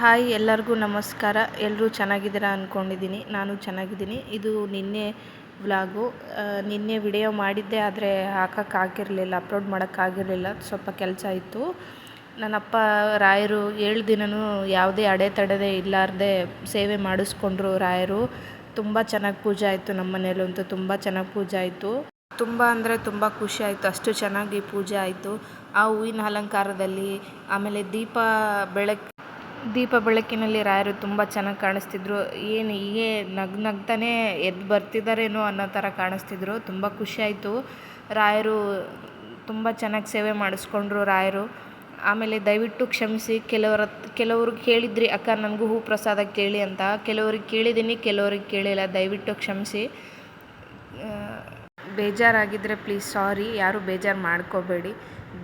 Hi, ಎಲ್ಲರಿಗೂ ನಮಸ್ಕಾರ. ಎಲ್ಲರೂ ಚೆನ್ನಾಗಿದ್ದೀರಾ ಅಂದ್ಕೊಂಡಿದ್ದೀನಿ ನಾನು ಚೆನ್ನಾಗಿದ್ದೀನಿ. ಇದು ನಿನ್ನೆ ವ್ಲಾಗು. ನಿನ್ನೆ ವಿಡಿಯೋ ಮಾಡಿದ್ದೆ, ಆದರೆ ಹಾಕೋಕ್ಕಾಗಿರಲಿಲ್ಲ ಅಪ್ಲೋಡ್ ಮಾಡೋಕ್ಕಾಗಿರಲಿಲ್ಲ ಸ್ವಲ್ಪ ಕೆಲಸ ಇತ್ತು. ನನ್ನಪ್ಪ ರಾಯರು ಏಳು ದಿನವೂ ಯಾವುದೇ ಅಡೆತಡೆದೇ ಇಲ್ಲಾರ್ದೆ ಸೇವೆ ಮಾಡಿಸ್ಕೊಂಡ್ರು ರಾಯರು. ತುಂಬ ಚೆನ್ನಾಗಿ ಪೂಜೆ ಆಯಿತು ನಮ್ಮ ಮನೇಲಂತೂ ತುಂಬ ಚೆನ್ನಾಗಿ ಪೂಜೆ ಆಯಿತು. ತುಂಬ ಅಂದರೆ ತುಂಬ ಖುಷಿ ಆಯಿತು. ಅಷ್ಟು ಚೆನ್ನಾಗಿ ಪೂಜೆ ಆಯಿತು. ಆ ಹೂವಿನ ಅಲಂಕಾರದಲ್ಲಿ ಆಮೇಲೆ ದೀಪ ಬೆಳಕು ದೀಪ ಬೆಳಕಿನಲ್ಲಿ ರಾಯರು ತುಂಬ ಚೆನ್ನಾಗಿ ಕಾಣಿಸ್ತಿದ್ರು. ಏನು ಹೀಗೆ ನಗು ನಗ್ತಾನೆ ಎದ್ದು ಬರ್ತಿದ್ದಾರೇನೋ ಅನ್ನೋ ಥರ ಕಾಣಿಸ್ತಿದ್ರು. ತುಂಬ ಖುಷಿ ಆಯಿತು. ರಾಯರು ತುಂಬ ಚೆನ್ನಾಗಿ ಸೇವೆ ಮಾಡಿಸ್ಕೊಂಡ್ರು ರಾಯರು. ಆಮೇಲೆ ದಯವಿಟ್ಟು ಕ್ಷಮಿಸಿ, ಕೆಲವರ ಕೆಲವರು ಕೇಳಿದ್ರಿ, ಅಕ್ಕ, ನನಗೂ ಹೂ ಪ್ರಸಾದ ಕೇಳಿ ಅಂತ. ಕೆಲವ್ರಿಗೆ ಕೇಳಿದ್ದೀನಿ, ಕೆಲವ್ರಿಗೆ ಕೇಳಿಲ್ಲ. ದಯವಿಟ್ಟು ಕ್ಷಮಿಸಿ. ಬೇಜಾರಾಗಿದ್ದರೆ ಪ್ಲೀಸ್ ಸಾರಿ ಯಾರೂ ಬೇಜಾರು ಮಾಡ್ಕೋಬೇಡಿ.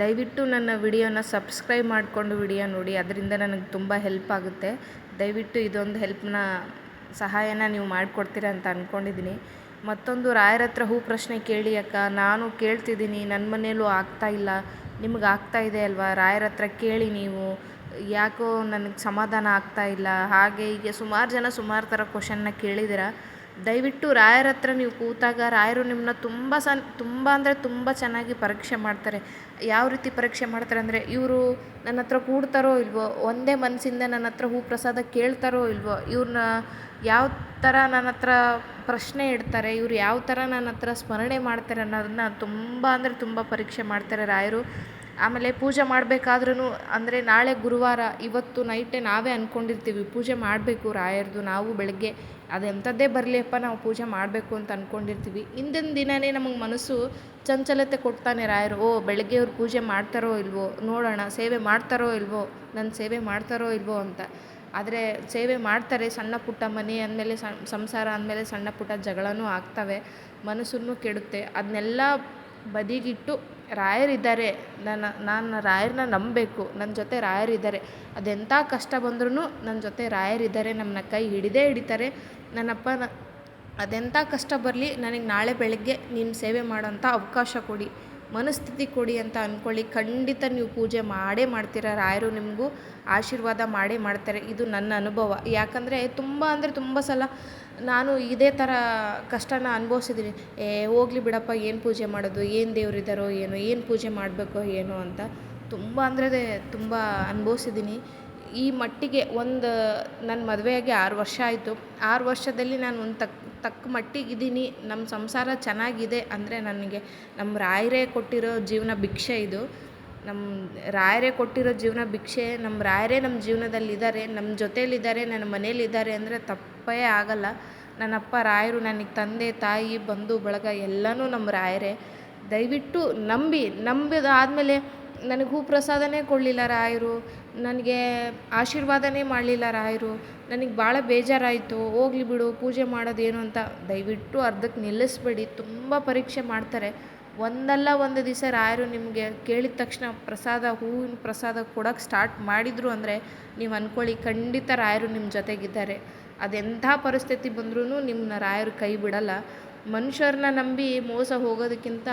ದಯವಿಟ್ಟು ನನ್ನ ವಿಡಿಯೋನ ಸಬ್ಸ್ಕ್ರೈಬ್ ಮಾಡಿಕೊಂಡು ವಿಡಿಯೋ ನೋಡಿ, ಅದರಿಂದ ನನಗೆ ತುಂಬ ಹೆಲ್ಪ್ ಆಗುತ್ತೆ. ದಯವಿಟ್ಟು ಇದೊಂದು ಹೆಲ್ಪ್ನ ಸಹಾಯನ ನೀವು ಮಾಡಿಕೊಡ್ತೀರ ಅಂತ ಅಂದ್ಕೊಂಡಿದ್ದೀನಿ ಮತ್ತೊಂದು ರಾಯರ ಹತ್ರ ಹೂ ಪ್ರಶ್ನೆ ಕೇಳಿ ಅಕ್ಕ. ನಾನು ಕೇಳ್ತಿದ್ದೀನಿ ನನ್ನ ಮನೇಲೂ ಆಗ್ತಾಯಿಲ್ಲ ನಿಮ್ಗೆ ಇದೆ ಅಲ್ವಾ? ರಾಯರ ಹತ್ರ ಕೇಳಿ ನೀವು. ಯಾಕೋ ನನಗೆ ಸಮಾಧಾನ ಆಗ್ತಾಯಿಲ್ಲ ಹಾಗೆ ಹೀಗೆ ಸುಮಾರು ಜನ ಸುಮಾರು ಥರ ಕ್ವಶನ್ನ ಕೇಳಿದ್ದೀರ ದಯವಿಟ್ಟು ರಾಯರ ಹತ್ರ ನೀವು ಕೂತಾಗ ರಾಯರು ನಿಮ್ಮನ್ನ ತುಂಬ ಸನ್, ತುಂಬ ಅಂದರೆ ತುಂಬ ಚೆನ್ನಾಗಿ ಪರೀಕ್ಷೆ ಮಾಡ್ತಾರೆ. ಯಾವ ರೀತಿ ಪರೀಕ್ಷೆ ಮಾಡ್ತಾರೆ ಅಂದರೆ ಇವರು ನನ್ನ ಹತ್ರ ಕೂಡ್ತಾರೋ ಇಲ್ವೋ, ಒಂದೇ ಮನಸ್ಸಿಂದ ನನ್ನ ಹತ್ರ ಹೂ ಪ್ರಸಾದ ಕೇಳ್ತಾರೋ ಇಲ್ವೋ ಇವ್ರನ್ನ ಯಾವ ಥರ ನನ್ನ ಹತ್ರ ಪ್ರಶ್ನೆ ಇಡ್ತಾರೆ, ಇವ್ರು ಯಾವ ಥರ ನನ್ನ ಹತ್ರ ಸ್ಮರಣೆ ಮಾಡ್ತಾರೆ ಅನ್ನೋದನ್ನ ತುಂಬ ಅಂದರೆ ತುಂಬ ಪರೀಕ್ಷೆ ಮಾಡ್ತಾರೆ ರಾಯರು. ಆಮೇಲೆ ಪೂಜೆ ಮಾಡಬೇಕಾದ್ರೂ ಅಂದರೆ ನಾಳೆ ಗುರುವಾರ, ಇವತ್ತು ನೈಟೇ ನಾವೇ ಅಂದ್ಕೊಂಡಿರ್ತೀವಿ ಪೂಜೆ ಮಾಡಬೇಕು ರಾಯರದು, ನಾವು ಬೆಳಗ್ಗೆ ಅದೆಂಥದ್ದೇ ಬರಲಿಯಪ್ಪ ನಾವು ಪೂಜೆ ಮಾಡಬೇಕು ಅಂತ ಅಂದ್ಕೊಂಡಿರ್ತೀವಿ ಹಿಂದಿನ ದಿನವೇ ನಮಗೆ ಮನಸ್ಸು ಚಂಚಲತೆ ಕೊಡ್ತಾನೆ ರಾಯರು, ಓ, ಬೆಳಗ್ಗೆ ಅವ್ರು ಪೂಜೆ ಮಾಡ್ತಾರೋ ಇಲ್ವೋ, ನೋಡೋಣ, ಸೇವೆ ಮಾಡ್ತಾರೋ ಇಲ್ವೋ ನನ್ನ ಸೇವೆ ಮಾಡ್ತಾರೋ ಇಲ್ವೋ ಅಂತ. ಆದರೆ ಸೇವೆ ಮಾಡ್ತಾರೆ ಸಣ್ಣ ಪುಟ್ಟ ಮನೆ ಅಂದಮೇಲೆ ಸಂಸಾರ ಅಂದಮೇಲೆ ಸಣ್ಣ ಪುಟ್ಟ ಜಗಳನೂ ಆಗ್ತವೆ, ಮನಸ್ಸನ್ನು ಕೆಡುತ್ತೆ. ಅದನ್ನೆಲ್ಲ ಬದಿಗಿಟ್ಟು ರಾಯರಿದ್ದಾರೆ. ನನ್ನ ನಾನು ರಾಯರನ್ನ ನಂಬಬೇಕು. ನನ್ನ ಜೊತೆ ರಾಯರಿದ್ದಾರೆ. ಅದೆಂಥ ಕಷ್ಟ ಬಂದ್ರೂ ನನ್ನ ಜೊತೆ ರಾಯರಿದ್ದಾರೆ. ನಮ್ಮನ್ನ ಕೈ ಹಿಡಿದೇ ಹಿಡಿತಾರೆ. ನನ್ನಪ್ಪ ಅದೆಂಥ ಕಷ್ಟ ಬರಲಿ, ನನಗೆ ನಾಳೆ ಬೆಳಗ್ಗೆ ನಿಮ್ಮ ಸೇವೆ ಮಾಡೋಂಥ ಅವಕಾಶ ಕೊಡಿ. ಮನಸ್ಥಿತಿ ಕೊಡಿ ಅಂತ ಅಂದ್ಕೊಳ್ಳಿ ಖಂಡಿತ ನೀವು ಪೂಜೆ ಮಾಡೇ ಮಾಡ್ತೀರ. ರಾಯರು ನಿಮಗೂ ಆಶೀರ್ವಾದ ಮಾಡೇ ಮಾಡ್ತಾರೆ. ಇದು ನನ್ನ ಅನುಭವ. ಯಾಕಂದರೆ ತುಂಬ ಅಂದರೆ ತುಂಬ ಸಲ ನಾನು ಇದೇ ಥರ ಕಷ್ಟನ ಅನುಭವಿಸಿದ್ದೀನಿ ಏ, ಹೋಗ್ಲಿ ಬಿಡಪ್ಪ, ಏನು ಪೂಜೆ ಮಾಡೋದು? ಏನು ದೇವರಿದ್ದಾರೋ ಏನೋ, ಏನು ಪೂಜೆ ಮಾಡಬೇಕೋ ಏನೋ ಅಂತ ತುಂಬ ಅಂದರೆ ತುಂಬ ಅನುಭವಿಸಿದ್ದೀನಿ ಈ ಮಟ್ಟಿಗೆ ಒಂದು ನನ್ನ ಮದುವೆಯಾಗಿ ಆರು ವರ್ಷ ಆಯಿತು. ಆರು ವರ್ಷದಲ್ಲಿ ನಾನು ಒಂದು ತಕ್ಕ ತಕ್ಕ ಮಟ್ಟಿಗಿದ್ದೀನಿ ನಮ್ಮ ಸಂಸಾರ ಚೆನ್ನಾಗಿದೆ ಅಂದರೆ ನನಗೆ ನಮ್ಮ ರಾಯರೇ ಕೊಟ್ಟಿರೋ ಜೀವನ ಭಿಕ್ಷೆ ಇದು. ನಮ್ಮ ರಾಯರೇ ಕೊಟ್ಟಿರೋ ಜೀವನ ಭಿಕ್ಷೆ ನಮ್ಮ ರಾಯರೇ ನಮ್ಮ ಜೀವನದಲ್ಲಿದ್ದಾರೆ ನಮ್ಮ ಜೊತೇಲಿದ್ದಾರೆ ನನ್ನ ಮನೇಲಿದ್ದಾರೆ ಅಂದರೆ ತಪ್ಪೇ ಆಗಲ್ಲ. ನನ್ನಪ್ಪ ರಾಯರು, ನನಗೆ ತಂದೆ, ತಾಯಿ, ಬಂಧು, ಬಳಗ ಎಲ್ಲನೂ ನಮ್ಮ ರಾಯರೇ. ದಯವಿಟ್ಟು ನಂಬಿ, ನಂಬಿದಾದಮೇಲೆ ನನಗೆ ಹೂ ಪ್ರಸಾದನೇ ಕೊಡಲಿಲ್ಲ ರಾಯರು. ನನಗೆ ಆಶೀರ್ವಾದನೇ ಮಾಡಲಿಲ್ಲ ರಾಯರು. ನನಗೆ ಭಾಳ ಬೇಜಾರಾಯಿತು. ಹೋಗ್ಲಿ ಬಿಡು, ಪೂಜೆ ಮಾಡೋದೇನು ಅಂತ. ದಯವಿಟ್ಟು ಅರ್ಧಕ್ಕೆ ನಿಲ್ಲಿಸ್ಬೇಡಿ. ತುಂಬ ಪರೀಕ್ಷೆ ಮಾಡ್ತಾರೆ. ಒಂದಲ್ಲ ಒಂದು ದಿವಸ ರಾಯರು ನಿಮಗೆ ಕೇಳಿದ ತಕ್ಷಣ ಪ್ರಸಾದ, ಹೂವಿನ ಪ್ರಸಾದ ಕೊಡೋಕ್ಕೆ ಸ್ಟಾರ್ಟ್ ಮಾಡಿದರು ಅಂದರೆ ನೀವು ಅಂದ್ಕೊಳ್ಳಿ ಖಂಡಿತ ರಾಯರು ನಿಮ್ಮ ಜೊತೆಗಿದ್ದಾರೆ. ಅದೆಂಥ ಪರಿಸ್ಥಿತಿ ಬಂದ್ರೂ ನಿಮ್ಮನ್ನ ರಾಯರು ಕೈ ಬಿಡಲ್ಲ. ಮನುಷ್ಯರನ್ನ ನಂಬಿ ಮೋಸ ಹೋಗೋದಕ್ಕಿಂತ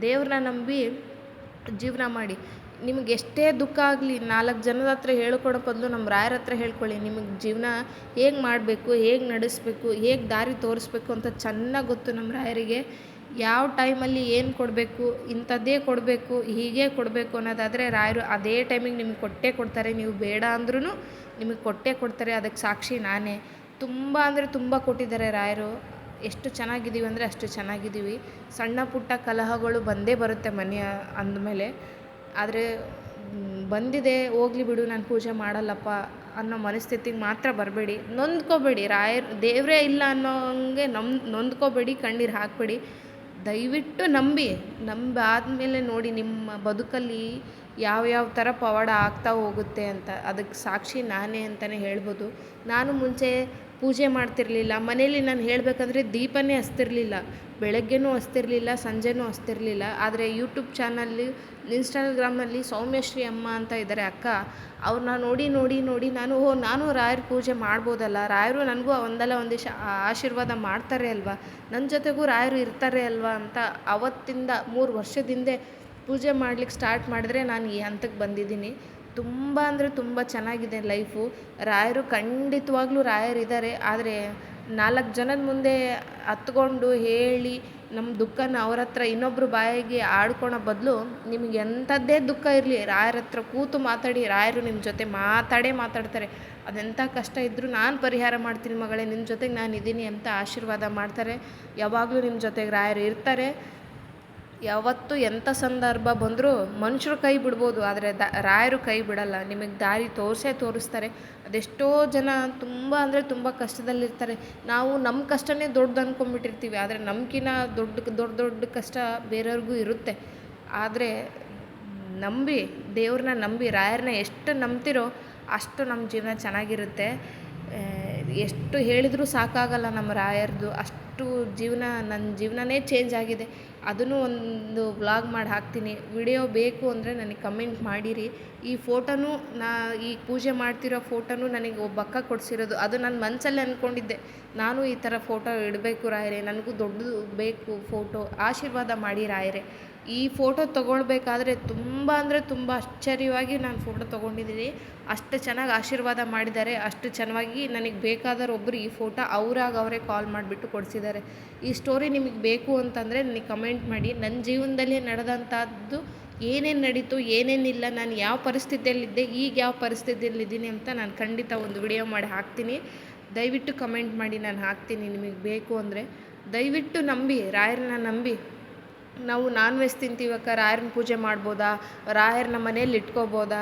ದೇವ್ರನ್ನ ನಂಬಿ ಜೀವನ ಮಾಡಿ. ನಿಮಗೆ ಎಷ್ಟೇ ದುಃಖ ಆಗಲಿ, ನಾಲ್ಕು ಜನದ ಹತ್ರ ಹೇಳ್ಕೊಡೋ ಬದಲು ನಮ್ಮ ರಾಯರ ಹತ್ರ ಹೇಳ್ಕೊಳ್ಳಿ, ನಿಮಗೆ ಜೀವನ ಹೇಗೆ ಮಾಡಬೇಕು, ಹೇಗೆ ನಡೆಸಬೇಕು, ಹೇಗೆ ದಾರಿ ತೋರಿಸ್ಬೇಕು ಅಂತ ಚೆನ್ನಾಗಿ ಗೊತ್ತು ನಮ್ಮ ರಾಯರಿಗೆ. ಯಾವ ಟೈಮಲ್ಲಿ ಏನು ಕೊಡಬೇಕು, ಇಂಥದ್ದೇ ಕೊಡಬೇಕು, ಹೀಗೆ ಕೊಡಬೇಕು ಅನ್ನೋದಾದರೆ ರಾಯರು ಅದೇ ಟೈಮಿಗೆ ನಿಮ್ಗೆ ಕೊಟ್ಟೇ ಕೊಡ್ತಾರೆ. ನೀವು ಬೇಡ ಅಂದ್ರೂ ನಿಮಗೆ ಕೊಟ್ಟೇ ಕೊಡ್ತಾರೆ ಅದಕ್ಕೆ ಸಾಕ್ಷಿ ನಾನೇ. ತುಂಬ ಅಂದರೆ ತುಂಬ ಕೊಟ್ಟಿದ್ದಾರೆ ರಾಯರು. ಎಷ್ಟು ಚೆನ್ನಾಗಿದ್ದೀವಿ ಅಂದರೆ ಅಷ್ಟು ಚೆನ್ನಾಗಿದ್ದೀವಿ. ಸಣ್ಣ ಪುಟ್ಟ ಕಲಹಗಳು ಬಂದೇ ಬರುತ್ತೆ ಮನೆಯ ಅಂದಮೇಲೆ. ಆದರೆ ಬಂದಿದೆ, ಹೋಗ್ಲಿ ಬಿಡು, ನಾನು ಪೂಜೆ ಮಾಡಲ್ಲಪ್ಪ ಅನ್ನೋ ಮನಸ್ಥಿತಿಗೆ ಮಾತ್ರ ಬರಬೇಡಿ. ನೊಂದ್ಕೋಬೇಡಿ. ರಾಯರ್, ದೇವರೇ ಇಲ್ಲ ಅನ್ನೋ ಹಂಗೆ ನಮ್, ನೊಂದ್ಕೋಬೇಡಿ, ಕಣ್ಣೀರು ಹಾಕಬೇಡಿ. ದಯವಿಟ್ಟು ನಂಬಿ ನಂಬಾದಮೇಲೆ ನೋಡಿ ನಿಮ್ಮ ಬದುಕಲ್ಲಿ ಯಾವ ಯಾವ ಥರ ಪವಾಡ ಆಗ್ತಾ ಹೋಗುತ್ತೆ ಅಂತ. ಅದಕ್ಕೆ ಸಾಕ್ಷಿ ನಾನೇ ಅಂತಲೇ ಹೇಳ್ಬೋದು. ನಾನು ಮುಂಚೆ ಪೂಜೆ ಮಾಡ್ತಿರಲಿಲ್ಲ. ಮನೇಲಿ ನಾನು ಹೇಳಬೇಕಂದ್ರೆ ದೀಪನೇ ಹಚ್ತಿರ್ಲಿಲ್ಲ. ಬೆಳಗ್ಗೆನೂ ಹಚ್ತಿರ್ಲಿಲ್ಲ, ಸಂಜೆನೂ ಹಚ್ತಿರ್ಲಿಲ್ಲ. ಆದರೆ ಯೂಟ್ಯೂಬ್ ಚಾನಲ್ಲಿ ಇನ್ಸ್ಟಾಗ್ರಾಮ್ನಲ್ಲಿ ಸೌಮ್ಯಶ್ರೀ ಅಮ್ಮ ಅಂತ ಇದ್ದಾರೆ ಅಕ್ಕ. ಅವ್ರನ್ನ ನೋಡಿ ನೋಡಿ ನೋಡಿ ನಾನು, ಓ, ನಾನು ರಾಯರ ಪೂಜೆ ಮಾಡ್ಬೋದಲ್ಲ? ರಾಯರು ನನಗೂ ಒಂದಲ್ಲ, ಒಂದು ಆಶೀರ್ವಾದ ಮಾಡ್ತಾರೆ ಅಲ್ವಾ? ನನ್ನ ಜೊತೆಗೂ ರಾಯರು ಇರ್ತಾರೆ ಅಲ್ವಾ ಅಂತ ಅವತ್ತಿಂದ ಮೂರು ವರ್ಷದ ಹಿಂದೆ ಪೂಜೆ ಮಾಡ್ಲಿಕ್ಕೆ ಸ್ಟಾರ್ಟ್ ಮಾಡಿದ್ರೆ ನಾನು ಈ ಹಂತಕ್ಕೆ ಬಂದಿದ್ದೀನಿ. ತುಂಬ ಅಂದರೆ ತುಂಬ ಚೆನ್ನಾಗಿದೆ ಲೈಫು ರಾಯರು ಖಂಡಿತವಾಗ್ಲೂ ರಾಯರಿದ್ದಾರೆ ಆದರೆ ನಾಲ್ಕು ಜನದ ಮುಂದೆ ಹತ್ಕೊಂಡು ಹೇಳಿ ನಮ್ಮ ದುಃಖನ ಅವ್ರ ಹತ್ರ ಇನ್ನೊಬ್ಬರು ಬಾಯಿಗೆ ಆಡ್ಕೊಳೋ ಬದಲು ನಿಮಗೆ ಎಂಥದ್ದೇ ದುಃಖ ಇರಲಿ, ರಾಯರ ಹತ್ರ ಕೂತು ಮಾತಾಡಿ, ರಾಯರು ನಿಮ್ಮ ಜೊತೆ ಮಾತಾಡೇ ಮಾತಾಡ್ತಾರೆ. ಅದೆಂಥ ಕಷ್ಟ ಇದ್ದರೂ ನಾನು ಪರಿಹಾರ ಮಾಡ್ತೀನಿ ಮಗಳೇ ನಿಮ್ಮ ಜೊತೆಗೆ ನಾನು ಇದ್ದೀನಿ ಅಂತ ಆಶೀರ್ವಾದ ಮಾಡ್ತಾರೆ. ಯಾವಾಗಲೂ ನಿಮ್ಮ ಜೊತೆಗೆ ರಾಯರು ಇರ್ತಾರೆ. ಯಾವತ್ತು ಎಂಥ ಸಂದರ್ಭ ಬಂದರೂ ಮನುಷ್ಯರು ಕೈ ಬಿಡ್ಬೋದು, ಆದರೆ ದ, ರಾಯರು ಕೈ ಬಿಡಲ್ಲ. ನಿಮಗೆ ದಾರಿ ತೋರಿಸೇ ತೋರಿಸ್ತಾರೆ. ಅದೆಷ್ಟೋ ಜನ ತುಂಬ ಅಂದರೆ ತುಂಬ ಕಷ್ಟದಲ್ಲಿರ್ತಾರೆ. ನಾವು ನಮ್ಮ ಕಷ್ಟನೇ ದೊಡ್ಡದು ಅಂದ್ಕೊಂಡ್ಬಿಟ್ಟಿರ್ತೀವಿ ಆದರೆ ನಮ್ಕಿನ್ನ ದೊಡ್ಡ ದೊಡ್ಡ ದೊಡ್ಡ ಕಷ್ಟ ಬೇರೆಯವ್ರಿಗೂ ಇರುತ್ತೆ. ಆದರೆ ನಂಬಿ, ದೇವ್ರನ್ನ ನಂಬಿ, ರಾಯರನ್ನ ಎಷ್ಟು ನಂಬ್ತಿರೋ ಅಷ್ಟು ನಮ್ಮ ಜೀವನ ಚೆನ್ನಾಗಿರುತ್ತೆ. ಎಷ್ಟು ಹೇಳಿದರೂ ಸಾಕಾಗಲ್ಲ ನಮ್ಮ ರಾಯರದು, ಅಷ್ಟು ಜೀವನ, ನನ್ನ ಜೀವನನೇ ಚೇಂಜ್ ಆಗಿದೆ. ಅದನ್ನು ಒಂದು ವ್ಲಾಗ್ ಮಾಡಿ ಹಾಕ್ತೀನಿ. ವಿಡಿಯೋ ಬೇಕು ಅಂದರೆ ನನಗೆ ಕಮೆಂಟ್ ಮಾಡಿರಿ. ಈ ಫೋಟೋನು ನಾ, ಈ ಪೂಜೆ ಮಾಡ್ತಿರೋ ಫೋಟೋನು ನನಗೆ ಒಬ್ಬ ಅಕ್ಕ ಕೊಡಿಸಿರೋದು. ಅದು ನನ್ನ ಮನಸ್ಸಲ್ಲಿ ಅಂದ್ಕೊಂಡಿದ್ದೆ ನಾನು ಈ ಥರ ಫೋಟೋ ಇಡಬೇಕು ರಾಯರೇ. ನನಗೂ ದೊಡ್ಡದು ಬೇಕು ಫೋಟೋ ಆಶೀರ್ವಾದ ಮಾಡಿ ರಾಯರೇ. ಈ ಫೋಟೋ ತೊಗೊಳ್ಬೇಕಾದ್ರೆ ತುಂಬ ಅಂದರೆ ತುಂಬ ಆಶ್ಚರ್ಯವಾಗಿ ನಾನು ಫೋಟೋ ತೊಗೊಂಡಿದ್ದೀನಿ. ಅಷ್ಟು ಚೆನ್ನಾಗಿ ಆಶೀರ್ವಾದ ಮಾಡಿದ್ದಾರೆ. ಅಷ್ಟು ಚೆನ್ನಾಗಿ ನನಗೆ ಬೇಕಾದವ್ರು ಒಬ್ಬರು ಈ ಫೋಟೋ ಅವರಾಗ ಅವರೇ ಕಾಲ್ ಮಾಡಿಬಿಟ್ಟು ಕೊಡಿಸಿದ್ದಾರೆ. ಈ ಸ್ಟೋರಿ ನಿಮಗೆ ಬೇಕು ಅಂತಂದರೆ ನನಗೆ ಕಮೆಂಟ್ ಮಾಡಿ. ನನ್ನ ಜೀವನದಲ್ಲಿ ನಡೆದಂಥದ್ದು ಏನೇನು ನಡೀತು ಏನೇನಿಲ್ಲ ನಾನು ಯಾವ ಪರಿಸ್ಥಿತಿಯಲ್ಲಿದ್ದೆ, ಈಗ ಯಾವ ಪರಿಸ್ಥಿತಿಯಲ್ಲಿದ್ದೀನಿ ಅಂತ ನಾನು ಖಂಡಿತ ಒಂದು ವಿಡಿಯೋ ಮಾಡಿ ಹಾಕ್ತೀನಿ. ದಯವಿಟ್ಟು ಕಮೆಂಟ್ ಮಾಡಿ ನಾನು ಹಾಕ್ತೀನಿ ನಿಮಗೆ ಬೇಕು ಅಂದರೆ. ದಯವಿಟ್ಟು ನಂಬಿ, ರಾಯರನ್ನ ನಂಬಿ. ನಾವು ನಾನ್ ವೆಜ್ ತಿಂತೀವಕ್ಕ ರಾಯರನ್ನ ಪೂಜೆ ಮಾಡ್ಬೋದಾ? ರಾಯರನ್ನ ಮನೇಲಿ ಇಟ್ಕೋಬೋದಾ?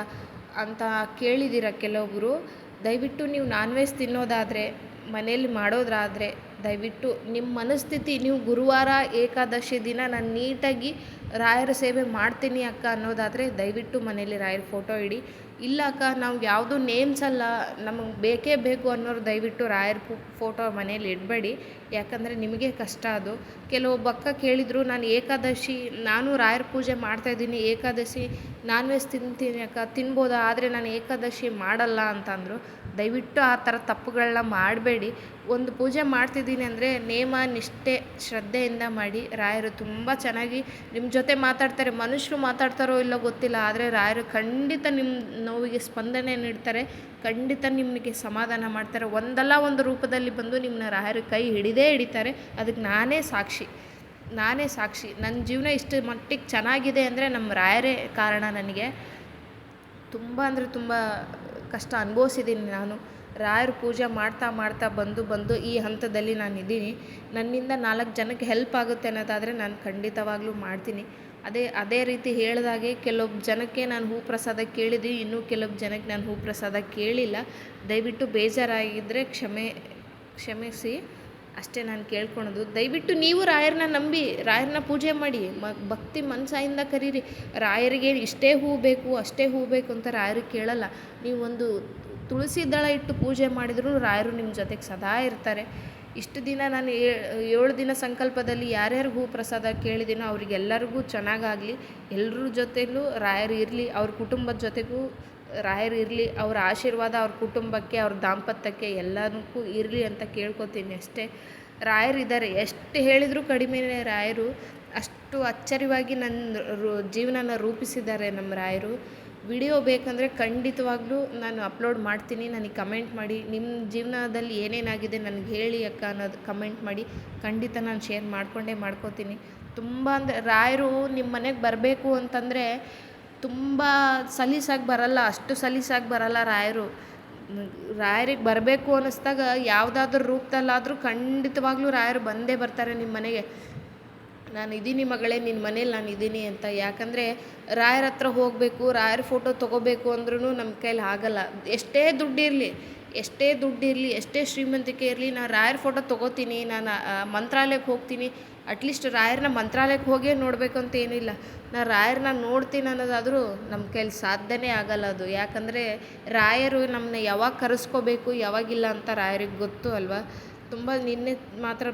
ಅಂತ ಕೇಳಿದ್ದೀರ ಕೆಲವೊಬ್ಬರು ದಯವಿಟ್ಟು ನೀವು ನಾನ್ ವೆಜ್ ತಿನ್ನೋದಾದರೆ ಮನೇಲಿ ಮಾಡೋದಾದರೆ ದಯವಿಟ್ಟು ನಿಮ್ಮ ಮನಸ್ಥಿತಿ, ನೀವು ಗುರುವಾರ ಏಕಾದಶಿ ದಿನ ನಾನು ನೀಟಾಗಿ ರಾಯರ ಸೇವೆ ಮಾಡ್ತೀನಿ ಅಕ್ಕ ಅನ್ನೋದಾದರೆ ದಯವಿಟ್ಟು ಮನೇಲಿ ರಾಯರ ಫೋಟೋ ಇಡಿ. ಇಲ್ಲ ಅಕ್ಕ ನಾವು ಯಾವುದು ನೇಮ್ಸ್ ಅಲ್ಲ. ನಮಗೆ ಬೇಕೇ ಬೇಕು ಅನ್ನೋರು ದಯವಿಟ್ಟು ರಾಯರ ಫೋಟೋ ಮನೇಲಿ ಇಡಬೇಡಿ. ಯಾಕಂದರೆ ನಿಮಗೆ ಕಷ್ಟ ಅದು. ಕೆಲವೊಬ್ಬ ಅಕ್ಕ ಕೇಳಿದರು, ನಾನು ಏಕಾದಶಿ, ನಾನು ರಾಯರ ಪೂಜೆ ಮಾಡ್ತಾಯಿದ್ದೀನಿ ಏಕಾದಶಿ ನಾನ್ ವೆಜ್ ತಿಂತೀನಿ ಅಕ್ಕ, ತಿನ್ಬೋದಾ? ಆದರೆ ನಾನು ಏಕಾದಶಿ ಮಾಡಲ್ಲ ಅಂತಂದರು. ದಯವಿಟ್ಟು ಆ ಥರ ತಪ್ಪುಗಳನ್ನ ಮಾಡಬೇಡಿ. ಒಂದು ಪೂಜೆ ಮಾಡ್ತಿದ್ದೀನಿ ಅಂದರೆ ನೇಮ, ನಿಷ್ಠೆ, ಶ್ರದ್ಧೆಯಿಂದ ಮಾಡಿ. ರಾಯರು ತುಂಬ ಚೆನ್ನಾಗಿ ನಿಮ್ಮ ಜೊತೆ ಮಾತಾಡ್ತಾರೆ. ಮನುಷ್ಯರು ಮಾತಾಡ್ತಾರೋ ಇಲ್ಲೋ ಗೊತ್ತಿಲ್ಲ, ಆದರೆ ರಾಯರು ಖಂಡಿತ ನಿಮ್ಮ ನೋವಿಗೆ ಸ್ಪಂದನೆ ನೀಡ್ತಾರೆ. ಖಂಡಿತ ನಿಮಗೆ ಸಮಾಧಾನ ಮಾಡ್ತಾರೆ. ಒಂದಲ್ಲ ಒಂದು ರೂಪದಲ್ಲಿ ಬಂದು ನಿಮ್ಮನ್ನ ರಾಯರು ಕೈ ಹಿಡಿದೇ ಹಿಡಿತಾರೆ. ಅದಕ್ಕೆ ನಾನೇ ಸಾಕ್ಷಿ. ನಾನೇ ಸಾಕ್ಷಿ. ನನ್ನ ಜೀವನ ಇಷ್ಟು ಮಟ್ಟಿಗೆ ಚೆನ್ನಾಗಿದೆ ಅಂದರೆ ನಮ್ಮ ರಾಯರೇ ಕಾರಣ ನನಗೆ. ತುಂಬ ಅಂದರೆ ತುಂಬ ಕಷ್ಟ ಅನುಭವಿಸಿದ್ದೀನಿ ನಾನು. ರಾಯರು ಪೂಜೆ ಮಾಡ್ತಾ ಮಾಡ್ತಾ ಬಂದು ಬಂದು ಈ ಹಂತದಲ್ಲಿ ನಾನು ಇದ್ದೀನಿ ನನ್ನಿಂದ ನಾಲ್ಕು ಜನಕ್ಕೆ ಹೆಲ್ಪ್ ಆಗುತ್ತೆ ಅನ್ನೋದಾದರೆ ನಾನು ಖಂಡಿತವಾಗ್ಲೂ ಮಾಡ್ತೀನಿ. ಅದೇ ಅದೇ ರೀತಿ ಹೇಳಿದಾಗೆ ಕೆಲವೊಬ್ಬ ಜನಕ್ಕೆ ನಾನು ಹೂ ಪ್ರಸಾದ ಕೇಳಿದ್ದೀನಿ ಇನ್ನೂ ಕೆಲವೊಬ್ಬ ಜನಕ್ಕೆ ನಾನು ಹೂ ಪ್ರಸಾದ ಕೇಳಿಲ್ಲ. ದಯವಿಟ್ಟು ಬೇಜಾರಾಗಿದ್ದರೆ ಕ್ಷಮೆ, ಕ್ಷಮಿಸಿ. ಅಷ್ಟೇ ನಾನು ಕೇಳ್ಕೊಳೋದು. ದಯವಿಟ್ಟು ನೀವು ರಾಯರನ್ನ ನಂಬಿ, ರಾಯರನ್ನ ಪೂಜೆ ಮಾಡಿ, ಮ, ಭಕ್ತಿ ಮನಸಾಯಿಂದ ಕರೀರಿ. ರಾಯರಿಗೆ ಇಷ್ಟೇ ಹೂ ಬೇಕು, ಅಷ್ಟೇ ಹೂ ಬೇಕು ಅಂತ ರಾಯರಿಗೆ ಕೇಳಲ್ಲ. ನೀವು ಒಂದು ತುಳಸಿ ದಳ ಇಟ್ಟು ಪೂಜೆ ಮಾಡಿದರೂ ರಾಯರು ನಿಮ್ಮ ಜೊತೆಗೆ ಸದಾ ಇರ್ತಾರೆ. ಇಷ್ಟು ದಿನ ನಾನು ಏಳು ದಿನ ಸಂಕಲ್ಪದಲ್ಲಿ ಯಾರ್ಯಾರು ಹೂ ಪ್ರಸಾದ ಕೇಳಿದ್ದೀನೋ ಅವ್ರಿಗೆಲ್ಲರಿಗೂ ಚೆನ್ನಾಗಾಗಲಿ. ಎಲ್ಲರ ಜೊತೆಲೂ ರಾಯರು ಇರಲಿ, ಅವ್ರ ಕುಟುಂಬದ ಜೊತೆಗೂ ರಾಯರು ಇರಲಿ, ಅವರ ಆಶೀರ್ವಾದ ಅವ್ರ ಕುಟುಂಬಕ್ಕೆ, ಅವ್ರ ದಾಂಪತ್ಯಕ್ಕೆ ಎಲ್ಲದಕ್ಕೂ ಇರಲಿ ಅಂತ ಕೇಳ್ಕೊತೀನಿ ಅಷ್ಟೇ. ರಾಯರಿದ್ದಾರೆ ಎಷ್ಟು ಹೇಳಿದರೂ ಕಡಿಮೆನೇ ರಾಯರು ಅಷ್ಟು ಅಚ್ಚರಿವಾಗಿ ನನ್ನ ಜೀವನನ ರೂಪಿಸಿದ್ದಾರೆ ನಮ್ಮ ರಾಯರು. ವಿಡಿಯೋ ಬೇಕಂದರೆ ಖಂಡಿತವಾಗ್ಲೂ ನಾನು ಅಪ್ಲೋಡ್ ಮಾಡ್ತೀನಿ. ನನಗೆ ಕಮೆಂಟ್ ಮಾಡಿ. ನಿಮ್ಮ ಜೀವನದಲ್ಲಿ ಏನೇನಾಗಿದೆ ನನಗೆ ಹೇಳಿ ಅಕ್ಕ ಅನ್ನೋದು ಕಮೆಂಟ್ ಮಾಡಿ. ಖಂಡಿತ ನಾನು ಶೇರ್ ಮಾಡಿಕೊಂಡೇ ಮಾಡ್ಕೋತೀನಿ. ತುಂಬ ಅಂದರೆ ರಾಯರು ನಿಮ್ಮ ಮನೆಗೆ ಬರಬೇಕು ಅಂತಂದರೆ ತುಂಬ ಸಲೀಸಾಗಿ ಬರಲ್ಲ, ಅಷ್ಟು ಸಲೀಸಾಗಿ ಬರಲ್ಲ ರಾಯರು. ರಾಯರಿಗೆ ಬರಬೇಕು ಅನ್ನಿಸ್ದಾಗ ಯಾವುದಾದ್ರೂ ರೂಪದಲ್ಲಾದರೂ ಖಂಡಿತವಾಗ್ಲೂ ರಾಯರು ಬಂದೇ ಬರ್ತಾರೆ ನಿಮ್ಮ ಮನೆಗೆ. ನಾನು ಇದ್ದೀನಿ ಮಗಳೇ, ನಿನ್ನ ಮನೇಲಿ ನಾನು ಇದ್ದೀನಿ ಅಂತ. ಯಾಕಂದರೆ ರಾಯರ ಹತ್ರ ಹೋಗಬೇಕು, ರಾಯರ ಫೋಟೋ ತೊಗೋಬೇಕು ಅಂದ್ರೂ ನಮ್ಮ ಕೈಲಿ ಆಗಲ್ಲ. ಎಷ್ಟೇ ದುಡ್ಡಿರಲಿ ಎಷ್ಟೇ ದುಡ್ಡಿರಲಿ ಎಷ್ಟೇ ಶ್ರೀಮಂತಿಕೆ ಇರಲಿ ನಾನು ರಾಯರ ಫೋಟೋ ತೊಗೋತೀನಿ, ನಾನು ಮಂತ್ರಾಲಯಕ್ಕೆ ಹೋಗ್ತೀನಿ ಅಟ್ಲೀಸ್ಟ್ ರಾಯರನ್ನ ಮಂತ್ರಾಲಯಕ್ಕೆ ಹೋಗೇ ನೋಡಬೇಕು ಅಂತ ಏನಿಲ್ಲ ನಾನು ರಾಯರನ್ನ ನೋಡ್ತೀನಿ ಅನ್ನೋದಾದರೂ ನಮ್ಮ ಕೈಲಿ ಸಾಧ್ಯನೇ ಆಗಲ್ಲ ಅದು. ಯಾಕಂದರೆ ರಾಯರು ನಮ್ಮನ್ನ ಯಾವಾಗ ಕರೆಸ್ಕೋಬೇಕು, ಯಾವಾಗಿಲ್ಲ ಅಂತ ರಾಯರಿಗೆ ಗೊತ್ತು ಅಲ್ವಾ? ತುಂಬ ನಿನ್ನೆ ಮಾತ್ರ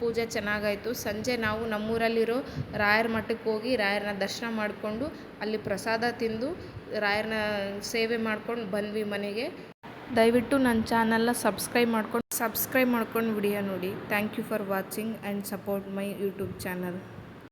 ಪೂಜೆ ಚೆನ್ನಾಗಾಯಿತು. ಸಂಜೆ ನಾವು ನಮ್ಮೂರಲ್ಲಿರೋ ರಾಯರ ಮಠಕ್ಕೆ ಹೋಗಿ ರಾಯರನ್ನ ದರ್ಶನ ಮಾಡಿಕೊಂಡು ಅಲ್ಲಿ ಪ್ರಸಾದ ತಿಂದು ರಾಯರನ್ನ ಸೇವೆ ಮಾಡ್ಕೊಂಡು ಬಂದ್ವಿ ಮನೆಗೆ. ದಯವಿಟ್ಟು ನನ್ನ ಚಾನಲ್ನ ಸಬ್ಸ್ಕ್ರೈಬ್ ಮಾಡ್ಕೊಂಡು ಸಬ್ಸ್ಕ್ರೈಬ್ ಮಾಡ್ಕೊಂಡು ವಿಡಿಯೋ ನೋಡಿ. Thank you for watching and support my YouTube channel.